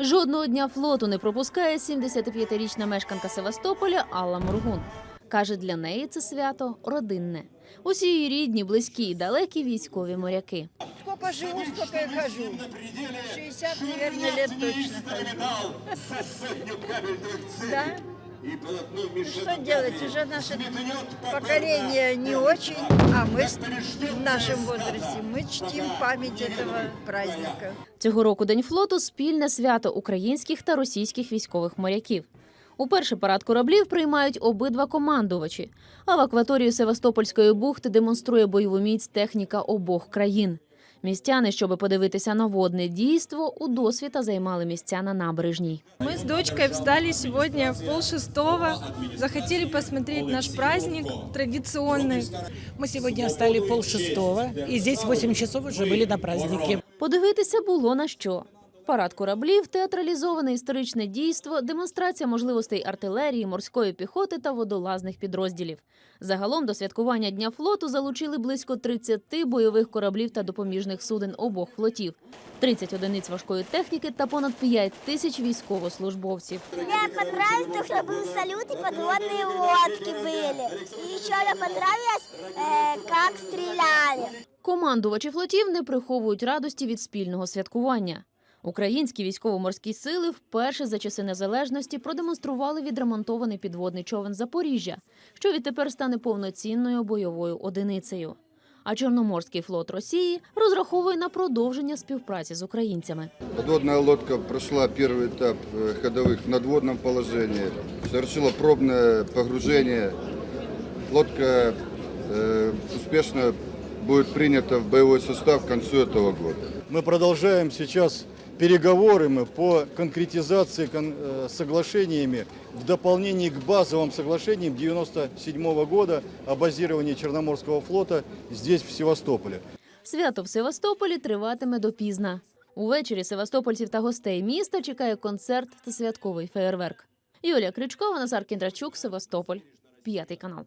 Жодного дня флоту не пропускає 75-річна мешканка Севастополя Алла Моргун. Каже, для неї це свято родинне. Усі її рідні, близькі і далекі військові моряки. Скільки живу, скільки я хожу. 60, мабуть, років точно? Ну, Что делать? Уже наше поколение не очень, а мы с- в нашем возрасте мы чтим память этого праздника. Цього року День флоту спільне свято українських та російських військових моряків. Уперше парад кораблів приймають обидва командувачі. А в акваторію Севастопольської бухти демонструє бойову міць техніка обох країн. Містяни, щоби подивитися на водне дійство, у досвіта займали місця на набережній. Мы с дочкой встали сегодня в пол шестого, захотели посмотреть наш праздник традиционный. Мы сегодня встали пол шестого, и здесь 8 часов уже были на празднике. Подивитися було на що. Парад кораблів, театралізоване історичне дійство, демонстрація можливостей артилерії, морської піхоти та водолазних підрозділів. Загалом до святкування Дня флоту залучили близько 30 бойових кораблів та допоміжних суден обох флотів, 30 одиниць важкої техніки та понад 5 тисяч військовослужбовців. Мне понравилось то, что был салют и подводные лодки были. И еще мне понравилось, э, как стреляли. Командувачі флотів не приховують радості від спільного святкування. Українські військово-морські сили вперше за часи незалежності продемонстрували відремонтований підводний човен Запоріжжя, що відтепер стане повноцінною бойовою одиницею. А Чорноморський флот Росії розраховує на продовження співпраці з українцями. Подводная лодка прошла первый этап э, ходовых в надводном положении, совершила пробное погружение. Лодка э, успешно будет принята в боевой состав к концу этого года. Мы продолжаем сейчас переговоры мы по конкретизации кон- э, соглашениями в дополнении к базовым соглашениям 1997 года о базировании Черноморского флота здесь, в Севастополе. Свято в Севастополі триватиме допізна. Увечері севастопольців та гостей міста чекає концерт та святковий феєрверк. Юлія Крючкова, Назар Кіндрачук, Севастополь, п'ятий канал.